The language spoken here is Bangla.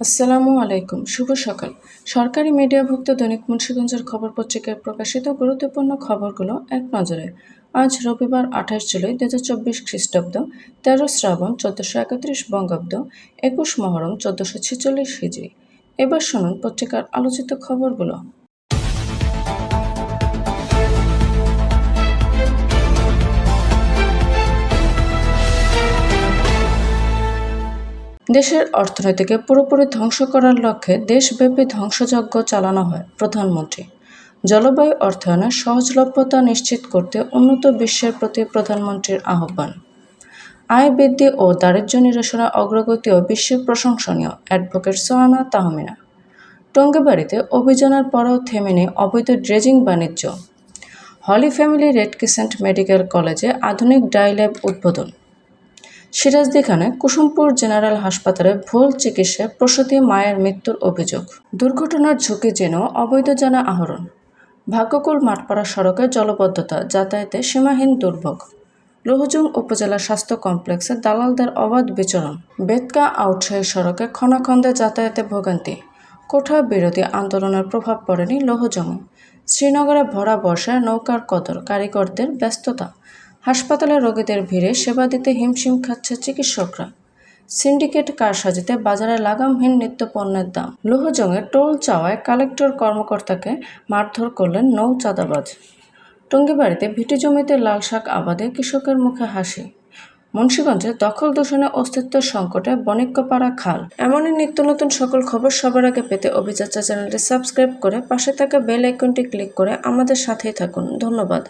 আসসালামু আলাইকুম, শুভ সকাল। সরকারি মিডিয়াভুক্ত দৈনিক মুন্সীগঞ্জের খবর পত্রিকায় প্রকাশিত গুরুত্বপূর্ণ খবরগুলো এক নজরে। আজ রবিবার আঠাশ জুলাই দু হাজার চব্বিশ খ্রিস্টাব্দ, তেরো শ্রাবণ চোদ্দোশো একত্রিশ বঙ্গাব্দ, একুশ মহরম চোদ্দোশো ছেচল্লিশ হিজড়ি। এবার শুনুন পত্রিকার আলোচিত খবরগুলো। দেশের অর্থনীতিকে পুরোপুরি ধ্বংস করার লক্ষ্যে দেশব্যাপী ধ্বংসযজ্ঞ চালানো হয়, প্রধানমন্ত্রী। জলবায়ু অর্থায়নের সহজলভ্যতা নিশ্চিত করতে উন্নত বিশ্বের প্রতি প্রধানমন্ত্রীর আহ্বান। আয় বৃদ্ধি ও দারিদ্র্য নিরসনের অগ্রগতিও বিশ্বের প্রশংসনীয় অ্যাডভোকেট সোহানা তাহমিনা। টঙ্গিবাড়িতে অভিযানের পরেও থেমেনি অবৈধ ড্রেজিং বাণিজ্য। Holy Family Red Crescent Medical কলেজে আধুনিক ডাইল্যাব উদ্বোধন। সিরাজদিখানে কুসুমপুর জেনারেল হাসপাতালে ভুল চিকিৎসায় প্রসূতি মায়ের মৃত্যুর অভিযোগ। দুর্ঘটনার ঝুঁকি যেন অবৈধ জানা আহরণ। ভাগ্যকুল মাঠপাড়া সড়কে জলবদ্ধতা যাতায়াতে সীমাহীন দুর্ভোগ। লোহজং উপজেলা স্বাস্থ্য কমপ্লেক্সে দালালদের অবাধ বিচরণ। বেতকা আউটসাইড সড়কে খনাখন্দে যাতায়াতে ভোগান্তি। কোঠা বিরোধী আন্দোলনের প্রভাব পড়েনি লোহজমে শ্রীনগরে ভরা বর্ষায় নৌকার কদর কারিগরদের ব্যস্ততা। হাসপাতালে রোগীদের ভিড়ে সেবা দিতে হিমশিম খাচ্ছে চিকিৎসকরা। সিন্ডিকেট কারসাজিতে বাজারে লাগামহীন নিত্যপণ্যের দাম। লোহজংয়ে টোল চাওয়ায় কালেক্টর কর্মকর্তাকে মারধর করলেন নৌ চাঁদাবাজ। টঙ্গিবাড়িতে ভিটি জমিতে লাল শাক আবাদে কৃষকের মুখে হাসি। মুন্সীগঞ্জে দখল দূষণে অস্তিত্ব সংকটে বণিক্যপাড়া খাল। এমনই নিত্য নতুন সকল খবর সবার আগে পেতে অভিযাত্রা চ্যানেলটি সাবস্ক্রাইব করে পাশে থাকা বেল আইকনটি ক্লিক করে আমাদের সাথেই থাকুন। ধন্যবাদ।